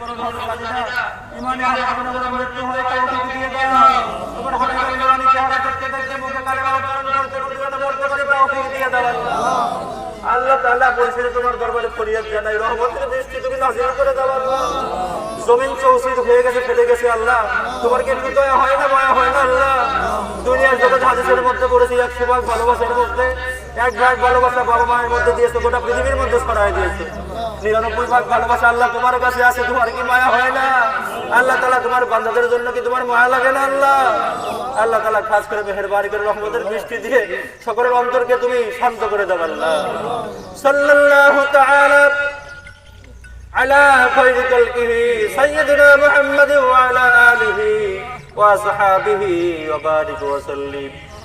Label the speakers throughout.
Speaker 1: না হয় তৌফিক দিয়ে দাও। তোমার হারে হারে জানি চেহারা দেখতে দেখতে করে তুমি করে দাও আল্লাহ। জমিন চৌচির হয়ে গেছে, ফেটে গেছে আল্লাহ। তোমার কি দয়া হয় না, মায়া হয় না আল্লাহ? দুনিয়ার যত হাদিসের মধ্যে পড়েছি একশো ভাগ ভালোবাসার মধ্যে এক ভাগ ভালোবাসা বাবা মায়ের মধ্যে দিয়েছে গোটা পৃথিবীর মধ্যে ছড়াই দিয়েছে নিরানব্বই ভাগ ভালোবাসা আল্লাহ তোমার কাছে আছে তোমার কি মায়া হয় না আল্লাহ তালা তোমার বান্দাদের জন্য কি তোমার মায়া লাগে না আল্লাহ আল্লাহ তালা খাস করে মেহেরবানি করে রহমতের বৃষ্টি দিয়ে সকলের অন্তরকে তুমি শান্ত করে দেবেন না সাল্লাল্লাহু তাআলা على خير خلقه سيدنا محمد وعلى آله وصحابه وبارك وسلم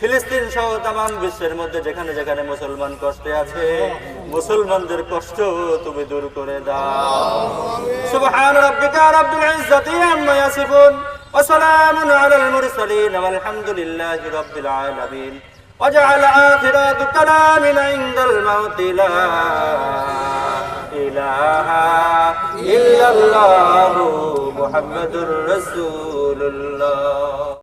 Speaker 1: ফিলিস্তিন সহ তাম বিশ্বের মধ্যে যেখানে যেখানে মুসলমান কষ্টে আছে মুসলমানদের কষ্ট তুমি দূর করে দাও সুবহান রাব্বিকা রাব্বিল ইজ্জাতি আম্মা ইয়াসিফুন ওয়া সালামুন আলাল মুরসালিন ওয়াল হামদুলিল্লাহি রাব্বিল আলামিন وجعل آخر كلامنا عند الموت لا إله إلا الله محمد رسول الله